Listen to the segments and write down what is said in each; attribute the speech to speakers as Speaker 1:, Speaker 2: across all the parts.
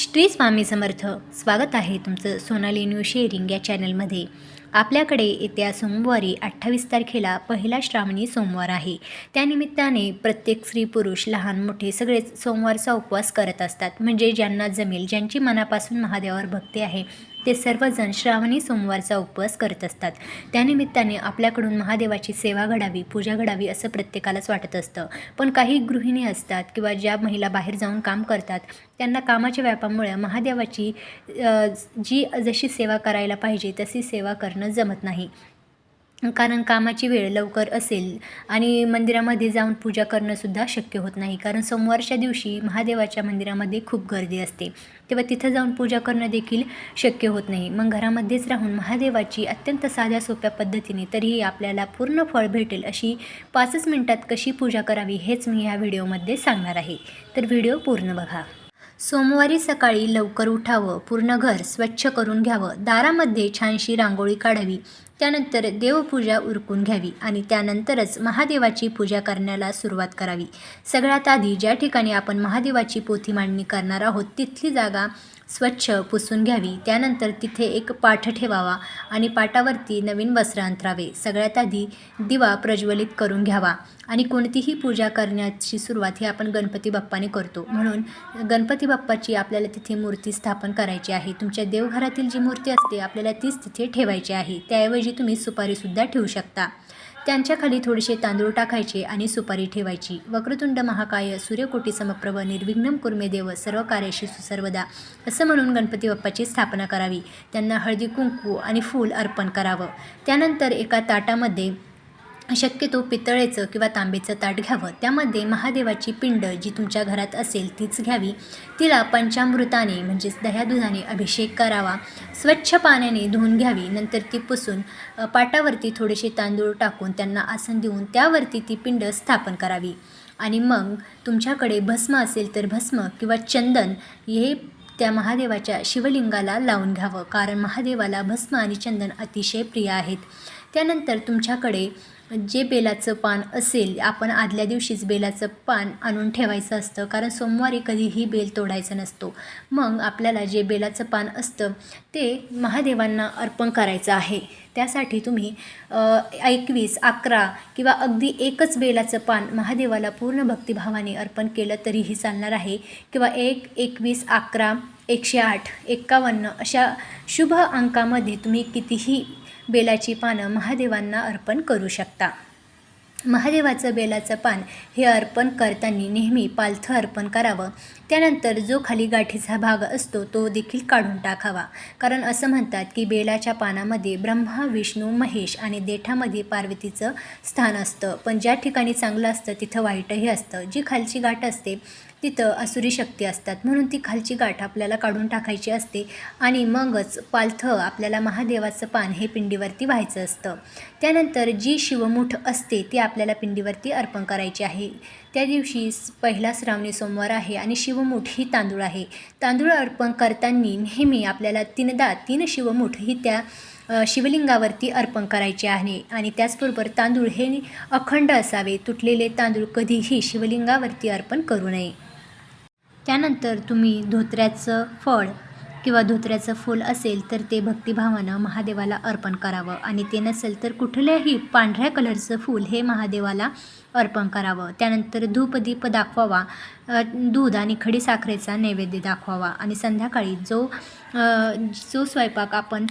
Speaker 1: श्री स्वामी समर्थ. स्वागत आहे तुमचं सोनाली न्यू शेअरिंग या चॅनलमध्ये. आपल्याकडे येत्या सोमवारी अठ्ठावीस तारखेला पहिला श्रावणी सोमवार आहे. त्यानिमित्ताने प्रत्येक स्त्री पुरुष लहान मोठे सगळेच सोमवारचा उपवास करत असतात. म्हणजे ज्यांना जमेल ज्यांची मनापासून महादेवावर भक्ती आहे ते सर्वजण श्रावणी सोमवारचा उपवास करत असतात. त्यानिमित्ताने आपल्याकडून महादेवाची सेवा घडावी पूजा घडावी असं प्रत्येकालाच वाटत असतं. पण काही गृहिणी असतात किंवा ज्या महिला बाहेर जाऊन काम करतात त्यांना कामाच्या व्यापामुळे महादेवाची जी जशी सेवा करायला पाहिजे तशी सेवा करणं जमत नाही. कारण कामाची वेळ लवकर असेल आणि मंदिरामध्ये जाऊन पूजा करणंसुद्धा शक्य होत नाही. कारण सोमवारच्या दिवशी महादेवाच्या मंदिरामध्ये खूप गर्दी असते. तेव्हा तिथं जाऊन पूजा करणं देखील शक्य होत नाही. मग घरामध्येच राहून महादेवाची अत्यंत साध्या सोप्या पद्धतीने तरीही आपल्याला पूर्ण फळ भेटेल अशी पाचच मिनटात कशी पूजा करावी हेच मी ह्या व्हिडिओमध्ये सांगणार आहे. तर व्हिडिओ पूर्ण बघा. सोमवारी सकाळी लवकर उठावं पूर्ण घर स्वच्छ करून घ्यावं दारामध्ये छानशी रांगोळी काढावी त्यानंतर देवपूजा उरकून घ्यावी आणि त्यानंतरच महादेवाची पूजा करण्याला सुरुवात करावी. सगळ्यात आधी ज्या ठिकाणी आपण महादेवाची पोथी मांडणी करणार आहोत तिथली जागा स्वच्छ पुसून घ्यावी. त्यानंतर तिथे एक पाठ ठेवावा आणि पाटावरती नवीन वस्त्र अंतरावे. सगळ्यात आधी दिवा प्रज्वलित करून घ्यावा आणि कोणतीही पूजा करण्याची सुरुवात ही आपण गणपती बाप्पाने करतो. म्हणून गणपती बाप्पाची आपल्याला तिथे मूर्ती स्थापन करायची आहे. तुमच्या देवघरातील जी मूर्ती असते आपल्याला तीच तिथे ठेवायची आहे. त्याऐवजी तुम्ही सुपारीसुद्धा ठेवू शकता. त्यांच्याखाली थोडेसे तांदूळ टाकायचे आणि सुपारी ठेवायची. वक्रतुंड महाकाय सूर्यकोटी समप्रभ निर्विघ्नम कुर्मे देव सर्व कार्याशी सुसर्वदा असं म्हणून गणपती बाप्पाची स्थापना करावी. त्यांना हळदी कुंकू आणि फूल अर्पण करावं. त्यानंतर एका ताटामध्ये शक्यतो पितळेचं किंवा तांबेचं ताट घ्यावं. त्यामध्ये महादेवाची पिंड जी तुमच्या घरात असेल तीच घ्यावी. तिला पंचामृताने म्हणजेच दह्यादुधाने अभिषेक करावा. स्वच्छ पाण्याने धुवून घ्यावी. नंतर ती पुसून पाटावरती थोडेसे तांदूळ टाकून त्यांना आसन देऊन त्यावरती ती पिंड स्थापन करावी. आणि मग तुमच्याकडे भस्म असेल तर भस्म किंवा चंदन हे त्या महादेवाच्या शिवलिंगाला लावून घ्यावं. कारण महादेवाला भस्म आणि चंदन अतिशय प्रिय आहेत. त्यानंतर तुमच्याकडे जे बेलाचं पान असेल आपण आदल्या दिवशीच बेलाचं पान आणून ठेवायचं असतं. कारण सोमवारी कधीही बेल तोडायचा नसतो. मग आपल्याला जे बेलाचं पान असतं ते महादेवांना अर्पण करायचं आहे. त्यासाठी तुम्ही एकवीस अकरा किंवा अगदी एकच बेलाचं पान महादेवाला पूर्ण भक्तिभावाने अर्पण केलं तरीही चालणार आहे. किंवा एक एकवीस अकरा एकशे आठ एक्कावन्न अशा शुभ अंकामध्ये तुम्ही कितीही बेलाची पानं महादेवांना अर्पण करू शकता. महादेवाचं बेलाचं पान हे अर्पण करताना नेहमी पालथं अर्पण करावं. त्यानंतर जो खाली गाठीचा भाग असतो तो देखील काढून टाकावा. कारण असं म्हणतात की बेलाच्या पानामध्ये ब्रह्मा विष्णू महेश आणि देठामध्ये पार्वतीचं स्थान असतं. पण ज्या ठिकाणी चांगलं असतं तिथं वाईटही असतं. जी खालची गाठ असते तिथं असुरी शक्ती असतात. म्हणून ती खालची गाठ आपल्याला काढून टाकायची असते आणि मगच पालथं आपल्याला महादेवाचं पान हे पिंडीवरती व्हायचं असतं. त्यानंतर जी शिवमुठ असते ती आपल्याला पिंडीवरती अर्पण करायची आहे. त्या दिवशी पहिला श्रावणी सोमवार आहे आणि शिव शिवमुठ ही तांदूळ आहे. तांदूळ अर्पण करताना नेहमी आपल्याला तीनदा तीन शिवमुठ ही त्या शिवलिंगावरती अर्पण करायचे आहे. आणि त्याचबरोबर तांदूळ हे अखंड असावे. तुटलेले तांदूळ कधीही शिवलिंगावरती अर्पण करू नये. त्यानंतर तुम्ही धोत्र्याचं फळ किंवा धोत्र्याचं फूल असेल तर ते भक्तिभावानं महादेवाला अर्पण करावं. आणि ते नसेल तर कुठल्याही पांढऱ्या कलरचं फूल हे महादेवाला अर्पण करावं. त्यानंतर धूपदीप दाखवावा. दूध आणि खडी साखरेचा नैवेद्य दाखवावा. आणि संध्याकाळी जो जो स्वयंपाक आपण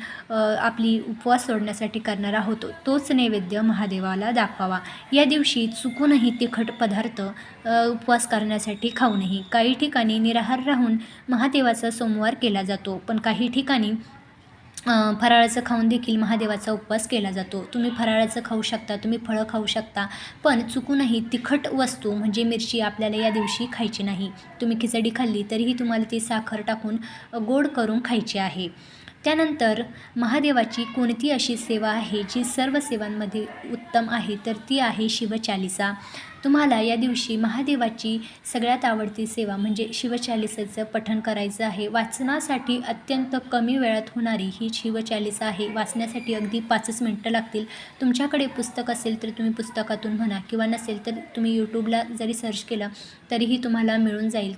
Speaker 1: आपली उपवास सोडण्यासाठी करणार आहोत तोच नैवेद्य महादेवाला दाखवावा. या दिवशी चुकूनही तिखट पदार्थ उपवास करण्यासाठी खाऊ नये. काही ठिकाणी निराहार राहून महादेवाचा सोमवार केला जातो पण काही ठिकाणी फराळाचं खाऊन देखील महादेवाचा उपवास केला जातो. तुम्ही फराळाचं खाऊ शकता तुम्ही फळं खाऊ शकता पण चुकूनही तिखट वस्तू म्हणजे मिरची आपल्याला या दिवशी खायची नाही. तुम्ही खिचडी खाल्ली तरीही तुम्हाला ती साखर टाकून गोड करून खायची आहे. त्यानंतर महादेवाची कोणती अशी सेवा आहे जी सर्व सेवांमध्ये उत्तम आहे तर ती आहे शिवचालिसा तुम्हाला या दिवशी महादेवाची सगळ्यात आवडती सेवा म्हणजे शिवचालिसेचं पठण करायचं आहे. वाचनासाठी अत्यंत कमी वेळात होणारी ही शिवचालिसा आहे. वाचण्यासाठी अगदी पाचच मिनटं लागतील. तुमच्याकडे पुस्तक असेल तर तुम्ही पुस्तकातून म्हणा किंवा नसेल तर तुम्ही यूट्यूबला जरी सर्च केलं तरीही तुम्हाला मिळून जाईल.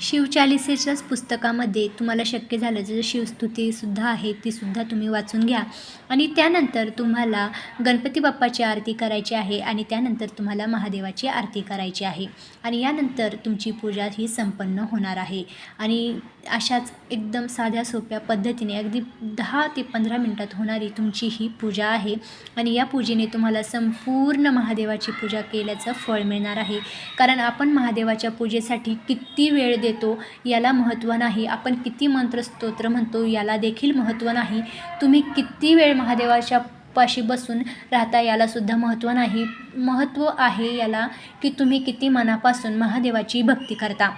Speaker 1: शिवचालिसेच्याच पुस्तकामध्ये तुम्हाला शक्य झालं जर शिवस्तुतीसुद्धा आहे तीसुद्धा तुम्ही वाचून घ्या. आणि त्यानंतर तुम्हाला गणपती बाप्पाची आरती करायची आहे आणि त्यानंतर तुम्हाला महादेवाची आरती करायची आहे. आणि यानंतर तुमची पूजा ही संपन्न होणार आहे. आणि अशाच एकदम साध्या सोप्या पद्धतीने अगदी दहा ते पंधरा मिनटात होणारी तुमची ही पूजा आहे. आणि या पूजेने तुम्हाला संपूर्ण महादेवाची पूजा केल्याचं फळ मिळणार आहे. कारण आपण महादेवाच्या पूजेसाठी किती वेळ देतो याला महत्त्व नाही. आपण किती मंत्रस्तोत्र म्हणतो याला देखील महत्त्व नाही. तुम्ही किती वेळ महादेवाच्या पाशी बसून राहता यालासुद्धा महत्त्व नाही. महत्त्व आहे याला की तुम्ही किती मनापासून महादेवाची भक्ती करता.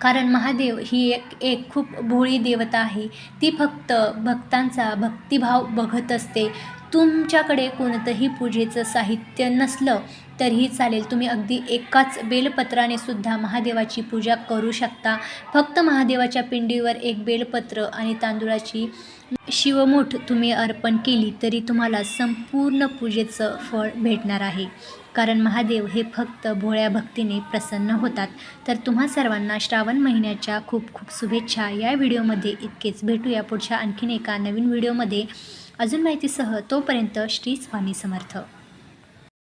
Speaker 1: कारण महादेव ही एक एक खूप भोळी देवता आहे. ती फक्त भक्तांचा भक्तिभाव बघत असते. तुमच्याकडे कोणतंही पूजेचं साहित्य नसलं तरीही चालेल. तुम्ही अगदी एकाच बेलपत्राने सुद्धा महादेवाची पूजा करू शकता. फक्त महादेवाच्या पिंडीवर एक बेलपत्र आणि तांदूळाची शिवमूठ तुम्ही अर्पण केली तरी तुम्हाला संपूर्ण पूजेचं फळ भेटणार आहे. कारण महादेव हे फक्त भोळ्या भक्तीने प्रसन्न होतात. तर तुम्हा सर्वांना श्रावण महिन्याच्या खूप खूप शुभेच्छा. या व्हिडिओमध्ये इतकेच. भेटूया पुढच्या आणखीन एका नवीन व्हिडिओमध्ये. अजून माहितीसह तोपर्यंत श्री स्वामी समर्थ.